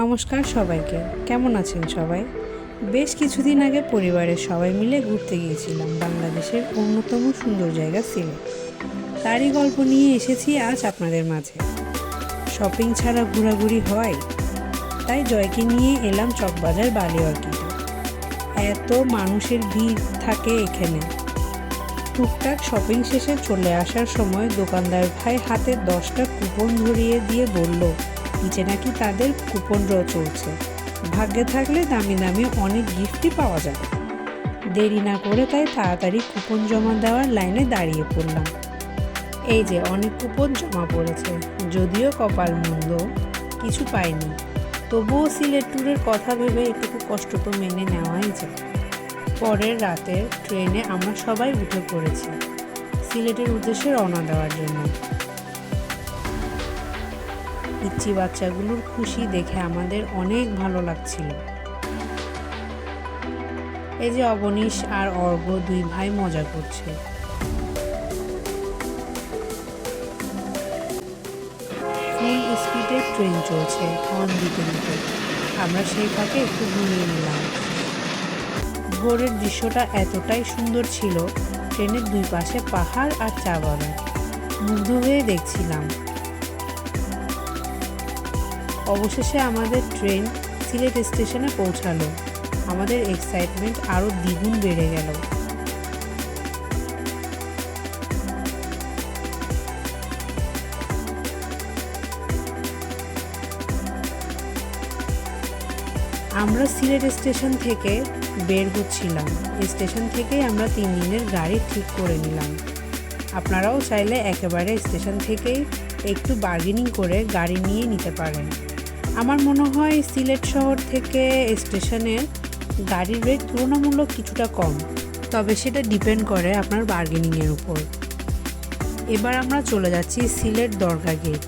নমস্কার সবাইকে। কেমন আছেন সবাই? বেশ কিছুদিন আগে পরিবারের সবাই মিলে ঘুরতে গিয়েছিলাম বাংলাদেশের অন্যতম সুন্দর জায়গা সিলেট। তারই গল্প নিয়ে এসেছি আজ আপনাদের মাঝে। শপিং ছাড়া ঘোরাঘুরি হয়, তাই জয়কে নিয়ে এলাম চকবাজার বালি অর্কিডে এত মানুষের ভিড় থাকে এখানে। টুকটাক শপিং শেষে চলে আসার সময় দোকানদার ভাই হাতে দশটা কুপন ধরিয়ে দিয়ে বলল নিচে নাকি তাদের কুপন ড্র চলছে। ভাগ্যে থাকলে দামি দামি অনেক গিফটই পাওয়া যাবে। দেরি না করে তাই তাড়াতাড়ি কুপন জমা দেওয়ার লাইনে দাঁড়িয়ে পড়লাম। এই যে অনেক কুপন জমা পড়েছে, যদিও কপাল মন্দ, কিছু পাইনি। তবুও সিলেট ট্যুরের কথা ভেবে একটু কষ্ট তো মেনে নেওয়াই যায়। পরের রাতে ট্রেনে আমরা সবাই উঠে পড়েছি, সিলেটের উদ্দেশ্যে রওনা দেওয়ার জন্য। পিচ্ছি বাচ্চাগুলোর খুশি দেখে আমাদের অনেক ভালো লাগছিল। এই যে অবনীশ আর অর্ঘ দুই ভাই মজা করছে। ফুল স্পিডে ট্রেন চলছে হর্ন দিতে দিতে আমরা সেই ফাঁকে একটু ঘুমিয়ে নিলাম। ভোরের দৃশ্যটা এতটাই সুন্দর ছিল, ট্রেনের দুই পাশে পাহাড় আর চা বাগান মুগ্ধ হয়ে দেখছিলাম। অবশেষে আমাদের ট্রেন সিলেট স্টেশনে পৌঁছালো। আমাদের এক্সাইটমেন্ট আরও দ্বিগুণ বেড়ে গেল। আমরা সিলেট স্টেশন থেকে বের হচ্ছিলাম। স্টেশন থেকেই আমরা তিন দিনের গাড়ি ঠিক করে নিলাম। আপনারাও চাইলে একেবারে স্টেশন থেকেই একটু বার্গেনিং করে গাড়ি নিয়ে নিতে পারেন। আমার মনে হয় সিলেট শহর থেকে স্টেশনে গাড়ির রেট তুলনামূলক কিছুটা কম। তবে সেটা ডিপেন্ড করে আপনার বার্গেনিংয়ের উপর। এবার আমরা চলে যাচ্ছি সিলেট দরগা গেট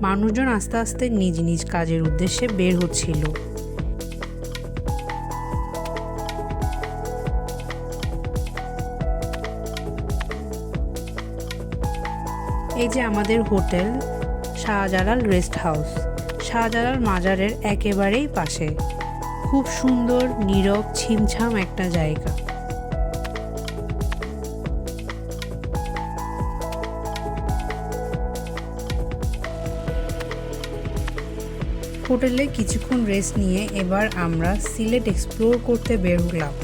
মানুষজন আস্তে আস্তে নিজ নিজ কাজের উদ্দেশ্যে বের হচ্ছিল। এই যে আমাদের hotel, Shahjalal rest house. Shahjalal মাজারের একেবারেই পাশে। খুব সুন্দর, নীরব, ছিমছাম একটা জায়গা। হোটেলে কিছুক্ষণ রেস্ট নিয়ে এবার আমরা সিলেট এক্সপ্লোর করতে বের হলাম।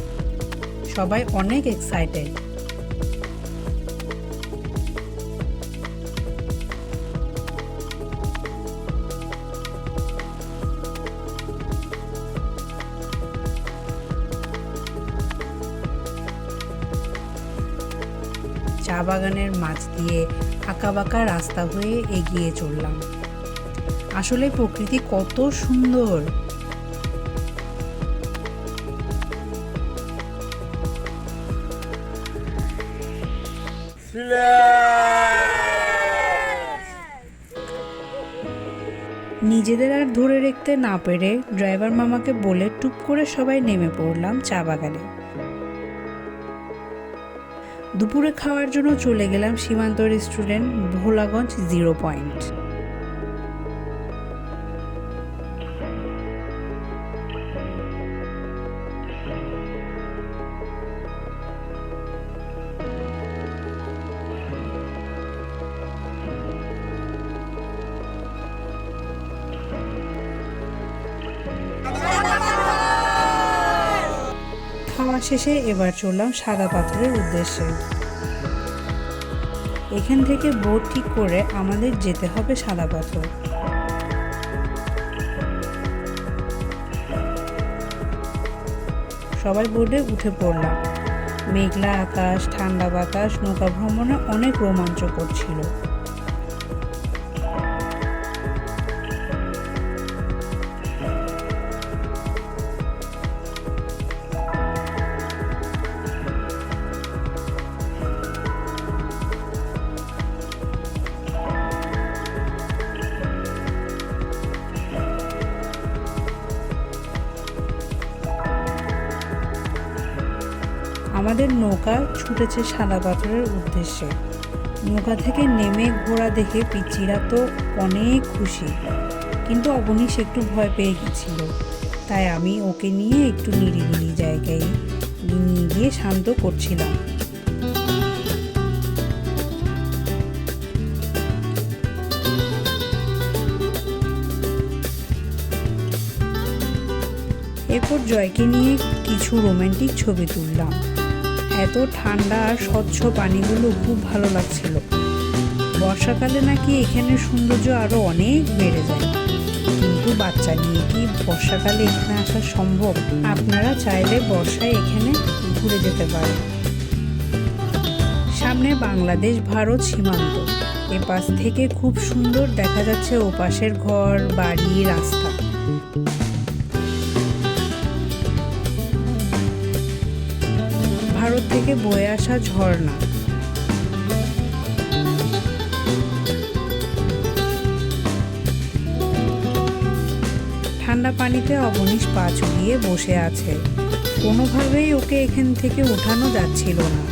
সবাই অনেক এক্সাইটেড চা বাগানের মাছ দিয়ে আঁকাবাঁকা রাস্তা হয়ে এগিয়ে চললাম। আসলে প্রকৃতি কত সুন্দর। নিজেদের আর ধরে রাখতে না পেরে ড্রাইভার মামাকে বলে টুপ করে সবাই নেমে পড়লাম চা বাগানে। দুপুরে খাওয়ার জন্য চলে গেলাম সীমান্ত রেস্টুরেন্ট ভোলাগঞ্জ জিরো পয়েন্ট। খাওয়া শেষে এবার চললাম সাদা পাথরের উদ্দেশ্যে। এখান থেকে বোট ঠিক করে আমাদের যেতে হবে সাদা পাথর। সবাই বোর্ডে উঠে পড়লাম। মেঘলা আকাশ, ঠান্ডা বাতাস, নৌকা ভ্রমণে অনেক রোমাঞ্চকর ছিল। আমাদের নৌকা ছুটেছে সাদা পাথরের উদ্দেশ্যে। নৌকা থেকে নেমে ঘোড়া দেখে পিচ্চিরা তো অনেক খুশি। কিন্তু অবনীশ একটু ভয় পেয়ে গেছিল তাই আমি ওকে নিয়ে একটু নিরিবিলি জায়গায় নিয়ে গিয়ে শান্ত করছিলাম। এরপর জয়কে নিয়ে কিছু রোমান্টিক ছবি তুললাম। এত ঠান্ডা আর স্বচ্ছ পানিগুলো খুব ভালো লাগছিল। বর্ষাকালে নাকি এখানে সৌন্দর্য আরও অনেক বেড়ে যায়। কিন্তু বাচ্চা নিয়ে কি বর্ষাকালে এখানে আসা সম্ভব? আপনারা চাইলে বর্ষায় এখানে ঘুরে যেতে পারেন। সামনে বাংলাদেশ, ভারত সীমান্ত। এ পাশ থেকে খুব সুন্দর দেখা যাচ্ছে ওপাশের ঘর, বাড়ি, রাস্তা। ভারত থেকে বয়ে আসা ঝর্ণা। ঠান্ডা পানিতে অবনীশ পা চুলিয়ে বসে আছে। কোনোভাবেই ওকে এখান থেকে ওঠানো যাচ্ছিল না।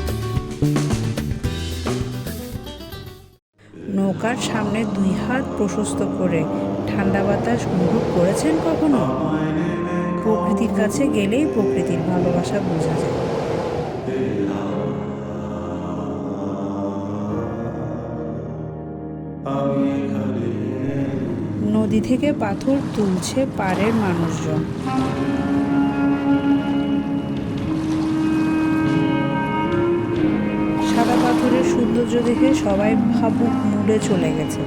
নৌকার সামনে দুই হাত প্রশস্ত করে ঠান্ডা বাতাস অনুভব করেছেন কখনো? প্রকৃতির কাছে গেলেই প্রকৃতির ভালোবাসা বোঝা যায়। নদী থেকে পাথর তুলছে পাড়ের মানুষজন। সাদা পাথরের সৌন্দর্য দেখে সবাই ভাবুক মুডে চলে গেছে।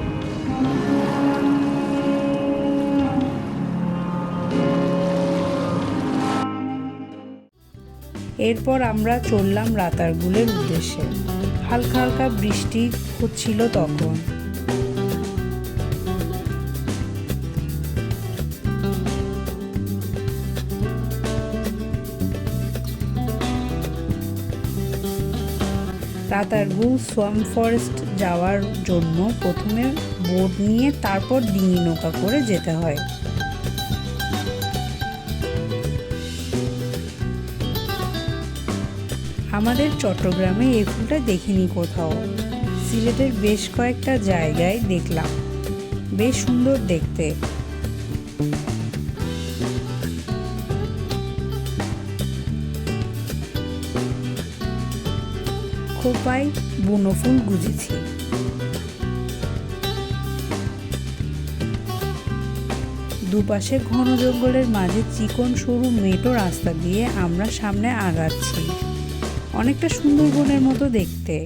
এরপর আমরা চললাম রাতারগুলের উদ্দেশ্যে। হালকা হালকা বৃষ্টি হচ্ছিল তখন। রাতারগুল সোয়াম ফরেস্ট যাওয়ার জন্য প্রথমে বোট নিয়ে তারপর ডিঙি নৌকা করে যেতে হয়। আমাদের চট্টগ্রামে এই ফুলটা দেখিনি কোথাও। সিলেটের বেশ কয়েকটা জায়গায় দেখলাম। বেশ সুন্দর দেখতে। খোপায় বুনোফুল গুজেছি। দুপাশে ঘন জঙ্গলের মাঝে চিকন সরু মেটো রাস্তা দিয়ে আমরা সামনে আগাচ্ছি। অনেকটা সুন্দরবনের মতো দেখতে।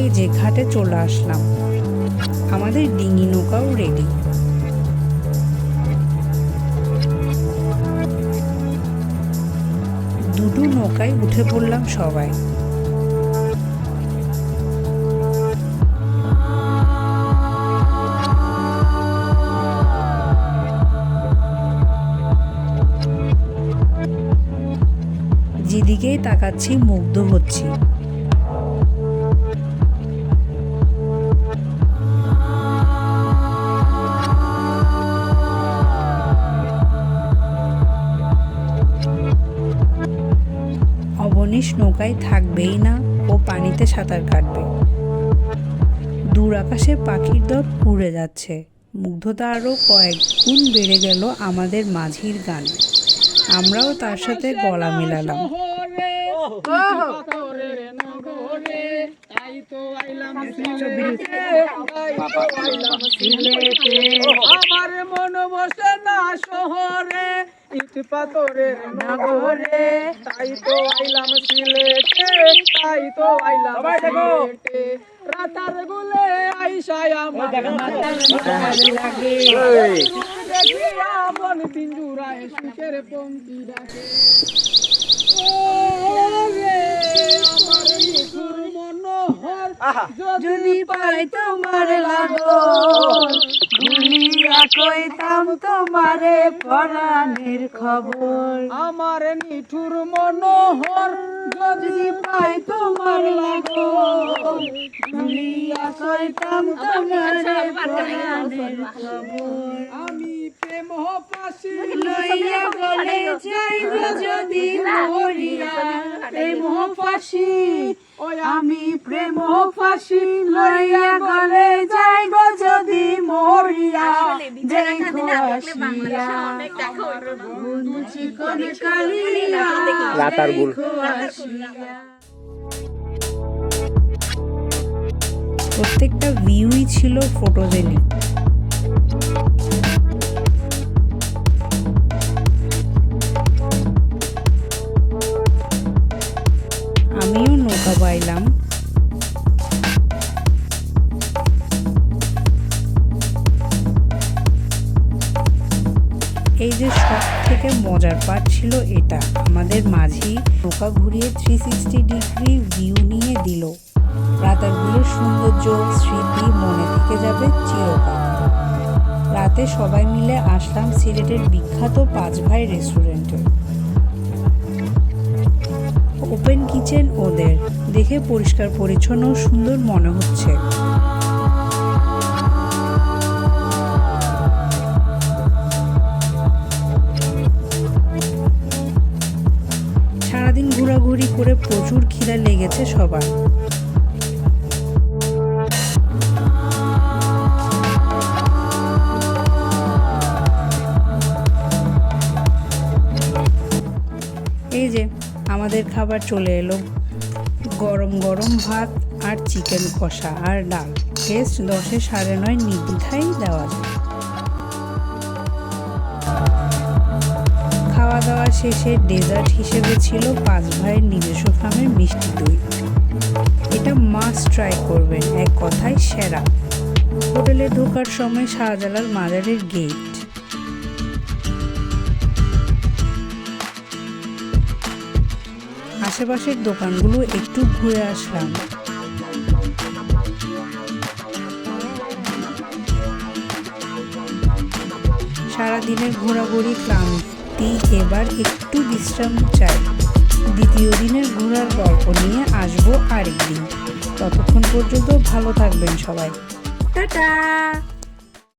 এই যে ঘাটে চলে আসলাম। আমাদের ডিঙি নৌকাও রেডি দুটো নৌকায় উঠে পড়লাম সবাই। যেদিকেই তাকাচ্ছি, মুগ্ধ হচ্ছি। অবনীশ নৌকায় থাকবেই না ও পানিতে সাঁতার কাটবে। দূর আকাশে পাখির দল উড়ে যাচ্ছে। মুগ্ধতা আরও কয়েক গুণ বেড়ে গেল আমাদের মাঝির গান। আমরাও তার সাথে গলা মেলালাম। আমার মন বসে না শহরে। ইট পাথরের নগরে তাই তো আইলাম সিলেটে তাই তো আইলাম সিলেটে। রাতার গুলে আইসায় আমার মাথার লাগে। দেখিয়া মন পিঞ্জুরায় সুখের পঙ্কি ডাকে। যদি পাই তোমার লাগো ভুলিয়া কইতাম তোমারে পরাণের খবর। আমার নিঠুর মনোহর যদি পাই তোমার লাগর ভুলিয়া কইতাম তোমারে পরাণের খবর। আমি প্রেম পাশি লইয়া গলে যাইব যদি মরিয়া ফাঁসি। ওই আমি প্রেম ফাঁসি লইয়া গলে যাইব যদি মরিয়া। কালিয়া। গুল। প্রত্যেকটা ভিউই ছিল ফটোজেনিক ছিল এটা। আমাদের মাঝি নৌকা ঘুরিয়ে থ্রি সিক্সটি ডিগ্রি ভিউ নিয়ে দিল। রাতারগুলোর সৌন্দর্য, স্মৃতি মনে থেকে যাবে চিরকাল। রাতে সবাই মিলে আসলাম সিলেটের বিখ্যাত পাঁচ ভাই রেস্টুরেন্টে ওপেন কিচেন ওদের। দেখে পরিষ্কার, পরিচ্ছন্ন, সুন্দর মনে হচ্ছে। ঘোরাঘুরি করে প্রচুর খিদা লেগেছে সবার। এই যে আমাদের খাবার চলে এলো। গরম গরম ভাত আর চিকেন কষা আর ডাল। টেস্ট দশে সাড়ে নয় নির্দ্বিধাই দেওয়া যায়। খাওয়া শেষে ডেজার্ট হিসেবে ছিল পাঁচ ভাইয়ের নিজস্ব ফার্মের মিষ্টি দই। এটা মাস্ট ট্রাই করবেন, এক কথায় সেরা। হোটেলে ঢোকার সময় শাহজালাল মাজারের গেট আশেপাশের দোকানগুলো একটু ঘুরে আসলাম। সারাদিনের ঘোরাঘুরি ক্লান্তি। এবার একটু বিশ্রাম চাই, দ্বিতীয় দিনের ঘোরার গল্প নিয়ে আসব আরেকদিন। ততক্ষণ পর্যন্ত ভালো থাকবেন সবাই। টাটা!